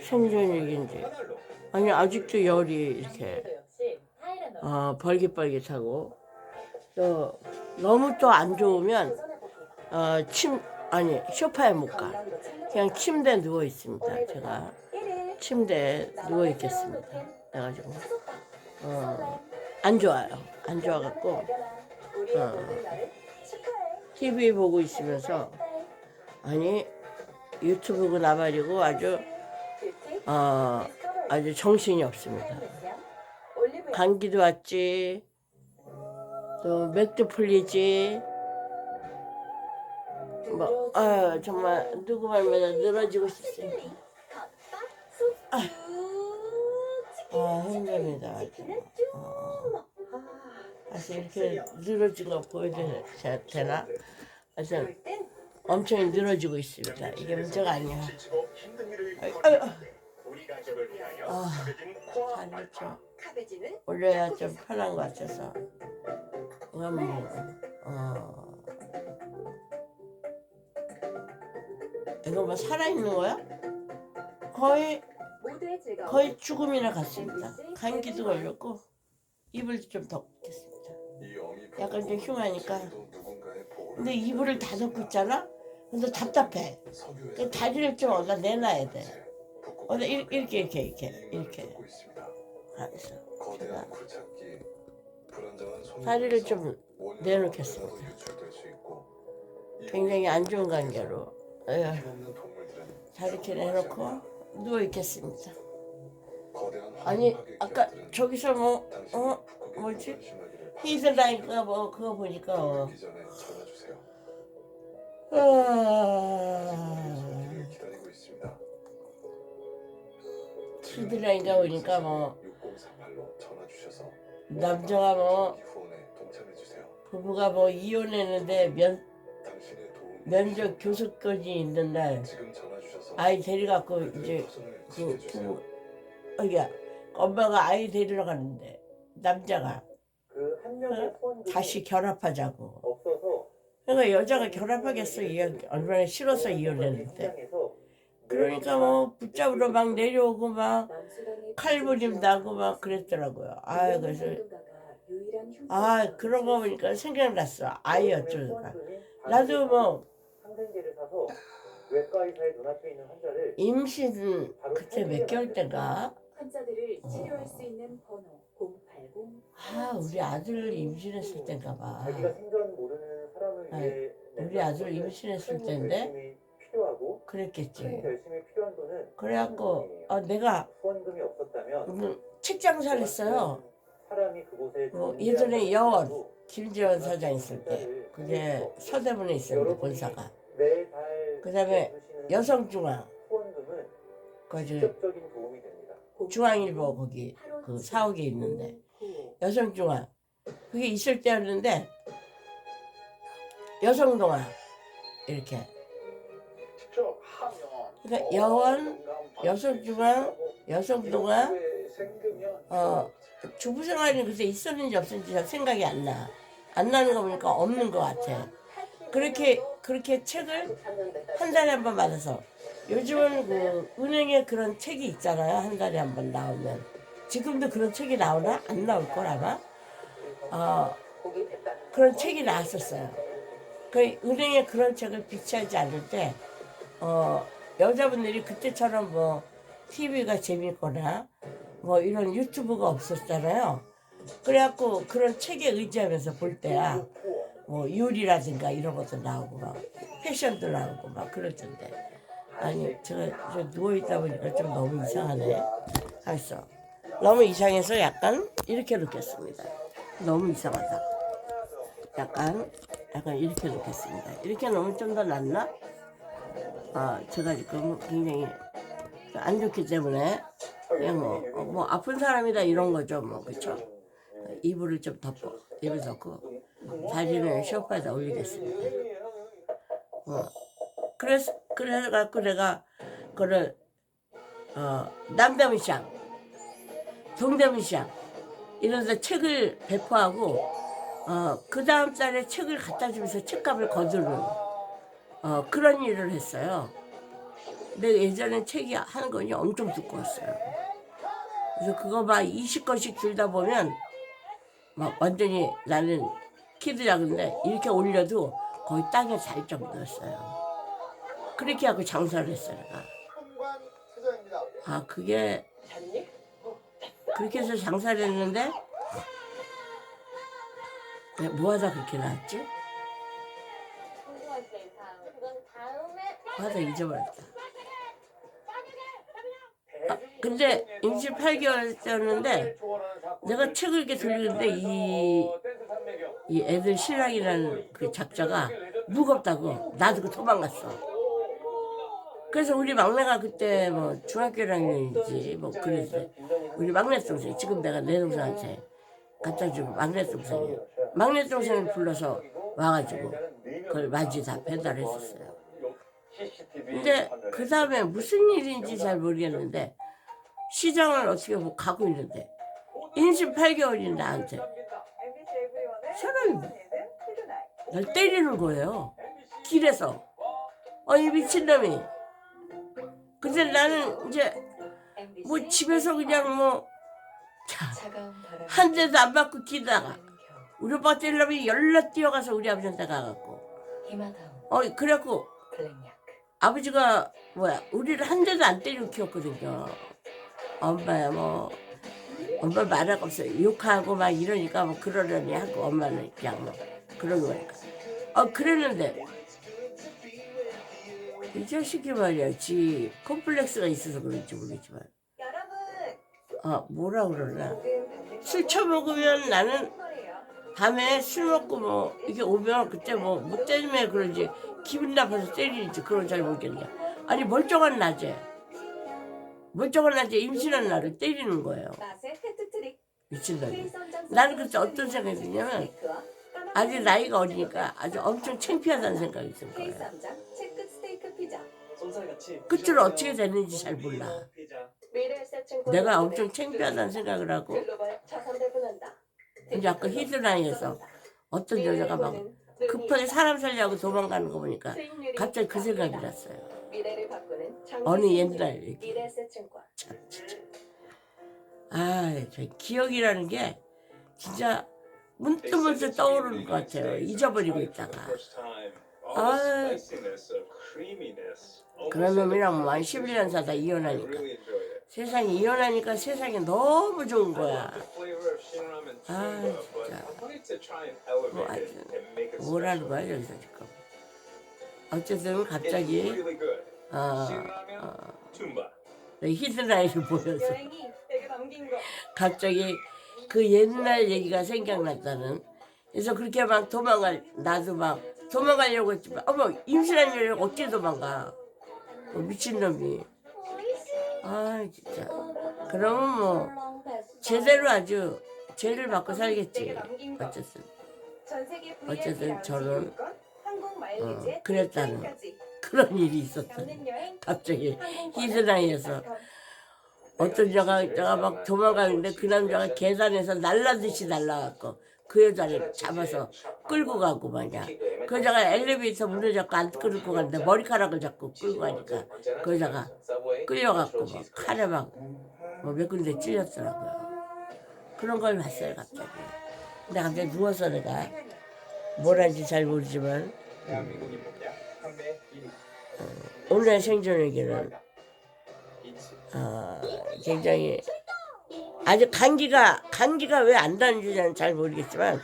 생존익인지 아니 아직도 열이 이렇게 어, 벌깃벌깃하고 또 너무 또 안 좋으면 어, 침 아니 소파에 못 가. 그냥 침대에 누워 있습니다. 제가 침대에 누워 있겠습니다. 그래가지고 어, 안 좋아요. 안 좋아갖고 어, TV 보고 있으면서 아니 유튜브가 나발이고 아주 어, 아주 정신이 없습니다. 감기도 왔지 또 맥도 풀리지 뭐 아 정말 누구 말마다 늘어지고 싶습니다. 아 힘듭니다. 아주. 어, 다시 이렇게 늘어진 거 보여줘야 되나? 하여튼 엄청 늘어지고 있습니다. 이게 문제가 아니야. 아유, 아, 됐죠. 카베지는 올려야 좀 편한 것 같아서. 이건 뭐, 어. 이거 뭐 살아있는 거야? 거의. 거의 죽음이나 같습니다. 감기도 걸렸고, 이불 좀 덮겠습니다. 약간 좀 흉하니까. 근데 이불을 다 덮고 있잖아? 근데 답답해. 그 다리를 좀 어디다 내놔야 돼. 어디 이렇게, 이렇게, 이렇게, 이렇게, 이렇게. 가서. 제가 다리를 좀 내놓겠습니다. 굉장히 안 좋은 관계로. 에휴, 다 이렇게 내놓고 누워 있겠습니다. 아니, 아까 저기서 뭐, 어, 뭐지? 히드라인가 뭐, 그거 보니까, 어, 아, 히드라인가 보니까 뭐, 남자가 뭐, 부부가 뭐 이혼했는데 면, 면접 교섭권이 있는 날, 아이 데려갖고 이제 그 부부, 어야 엄마가 아이 데리러 가는데, 남자가 그한 명의 후원금이 다시 결합하자고. 없어서 그러니까 여자가 결합하겠어. 이 얼마나 싫어서 이혼했는데. 그러니까 뭐 붙잡으러 막 내려오고 막 칼부림 나고 막 그랬더라고요. 아 그래서 아 그런 거 보니까 생각났어. 아이 어쩌니까. 나도 뭐 임신 그때 몇 개월 때가 080아 우리 아들 임신했을 때인가 봐. 위해 우리 아들 임신했을 때인데 그랬겠지. 열심히 필요한 돈은 그래갖고 아 내가 후원금이 없었다면 무슨 책 장사를 했어요. 사람이 그곳에 뭐 예전에 여원 김재원 사장 있을 때 그게 서대문에 있었는데 본사가 매달 그다음에 여성중앙 후원금은 거기 직접적인 도움이 됩니다. 중앙일보 거기 그 사옥에 있는데 여성중앙 그게 있을 때였는데 여성동화 이렇게 그러니까 여원 여성중앙 여성동화 생기면 어 주부 생활이 그때 있었는지 없었는지 잘 생각이 안 나. 안 나는 거 보니까 없는 것 같아. 그렇게 그렇게 책을 한 달에 한 번 받아서 요즘은 그 은행에 그런 책이 있잖아요. 한 달에 한 번 나오면 지금도 그런 책이 나오나 안 나올 걸 아마. 어 그런 책이 나왔었어요. 그 은행에 그런 책을 비치하지 않을 때 어, 여자분들이 그때처럼 뭐 TV가 재밌거나 뭐 이런 유튜브가 없었잖아요. 그래갖고 그런 책에 의지하면서 볼 때야 뭐 요리라든가 이런 것도 나오고 막 패션도 나오고 막 그랬던데 아니 제가 저 누워 있다 보니까 좀 너무 이상하네. 알았어. 너무 이상해서 약간 이렇게 놓겠습니다. 너무 이상하다. 약간 약간 이렇게 놓겠습니다. 이렇게 놓으면 좀 더 낫나? 아 제가 지금 굉장히 안 좋기 때문에 그냥 뭐, 어, 뭐 아픈 사람이다 이런 거죠 뭐 그쵸? 이불을 좀 덮고 이불 덮고 다리는 소파에다 올리겠습니다. 어. 그래서 그래갖고 내가 그를 어, 남대문시장, 동대문시장 이런 데 책을 배포하고 어, 그 다음 달에 책을 갖다 주면서 책값을 거두는 어, 그런 일을 했어요. 근데 예전에 책이 한 권이 엄청 두꺼웠어요. 그래서 그거 막 20권씩 줄다 보면 막 완전히 나는 키도 작은데 이렇게 올려도 거의 땅에 닿을 정도였어요. 그렇게 하고 장사를 했어요, 내가. 아, 그게 그렇게 해서 장사를 했는데 내가 뭐 하다 그렇게 나왔지? 하다 잊어버렸다. 아, 근데 임시 8개월이었는데 내가 책을 이렇게 돌리는데 이, 이 애들 신랑이라는 그 작자가 무겁다고 놔두고 도망갔어. 그래서 우리 막내가 그때 뭐 중학교 1학년인지 뭐 그랬어. 우리 막내 동생 지금 내가 내 동생한테 갖다 주고 막내 동생이 막내 동생을 불러서 와가지고 그걸 맞이 다 배달했었어요. 근데 그 다음에 무슨 일인지 잘 모르겠는데 시장을 어떻게 뭐 가고 있는데 임신 8개월인 나한테 사람이 날 때리는 거예요. 길에서. 어, 이 미친놈이. 근데 나는 이제 뭐 집에서 그냥 뭐, 자, 한 대도 안 맞고 기다가 우리 오빠가 때리려면 열나 뛰어가서 우리 아버지한테 가갖고. 어, 그래갖고 아버지가 뭐야, 우리를 한 대도 안 때리고 키웠거든요. 엄마야 뭐, 엄마 말할 거 없어요. 욕하고 막 이러니까 뭐 그러려니 하고 엄마는 그냥 뭐 그러고 보니까. 어, 그랬는데 이 자식이 말이야, 지 컴플렉스가 있어서 그런지 모르겠지만, 아 뭐라 그러나 술 처먹으면 나는 밤에 술 먹고 뭐 이게 오면 그때 뭐 못 때문에 그런지 기분 나빠서 때리는지 그런 잘 모르겠네. 아니 멀쩡한 낮에 멀쩡한 낮에 임신한 나를 때리는 거예요. 미친놈이. 나는 그때 어떤 생각이 드냐면 아직 나이가 어리니까 아주 엄청 창피하다는 생각이 든 거예요. 끝으로 어떻게 됐는지 잘 몰라. 내가 엄청 창피하다는 생각을 하고 이제 아까 히드라인에서 어떤 여자가 막 급하게 사람 살려고 도망가는 거 보니까 갑자기 그 생각이 났어요. 어느 옛날 얘기. 참, 진짜. 아, 저 기억이라는 게 진짜 문득문득 떠오르는 것 같아요. 잊어버리고 있다가. 아, 그런 놈이랑 뭐 한 11년 사다 이혼하니까. 세상에 이혼하니까 세상이 너무 좋은 거야. 아, 진짜. 뭐 하여튼 뭐라는 거야 여기서 지금. 어쨌든 갑자기 어, 어, 히드라인을 보여서 갑자기 그 옛날 얘기가 생각났다는. 그래서 그렇게 막 도망갈 나도 막 도망가려고 했지만 어머 임신한 여자 어떻게 도망가? 어, 미친놈이. 아 진짜. 그러면 뭐 제대로 아주 죄를 받고 살겠지. 어쨌든 어쨌든 저는 어, 그랬다는 그런 일이 있었다. 갑자기 히드라인에서 어떤 여자가, 여자가 막 도망가는데 그 남자가 계단에서 날라듯이 날라갔고 그 여자를 잡아서 끌고 가고 말이야. 그 여자가 엘리베이터 문을 잡고 안 끌고 가는데 머리카락을 잡고 끌고 가니까 그 여자가 끌려갖고 막 칼에 막몇 군데 찔렸더라고요. 그런 걸 봤어요 갑자기. 근데 갑자기 누워서 내가 뭘 한지 잘 모르지만 대한민국이 뭐냐? 판매 1위. 오늘 생존 얘기는 어, 굉장히 아주 감기가 감기가 왜 안 다니는지는 잘 모르겠지만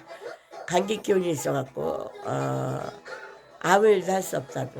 감기 기운이 있어갖고 어, 아무 일도 할 수 없다는